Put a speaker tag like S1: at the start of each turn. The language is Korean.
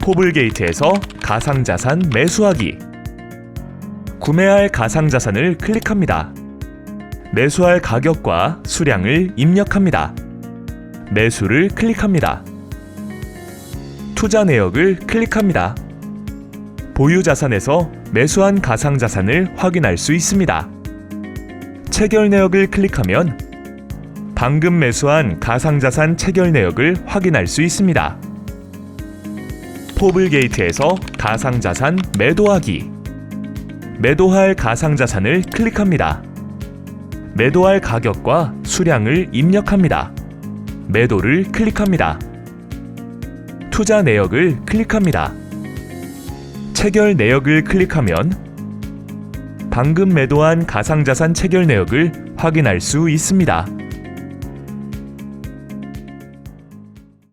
S1: 포블게이트에서 가상자산 매수하기. 구매할 가상자산을 클릭합니다. 매수할 가격과 수량을 입력합니다. 매수를 클릭합니다. 투자 내역을 클릭합니다. 보유 자산에서 매수한 가상 자산을 확인할 수 있습니다. 체결 내역을 클릭하면 방금 매수한 가상 자산 체결 내역을 확인할 수 있습니다. 포블게이트에서 가상 자산 매도하기. 매도할 가상 자산을 클릭합니다. 매도할 가격과 수량을 입력합니다. 매도를 클릭합니다. 투자 내역을 클릭합니다. 체결 내역을 클릭하면 방금 매도한 가상자산 체결 내역을 확인할 수 있습니다.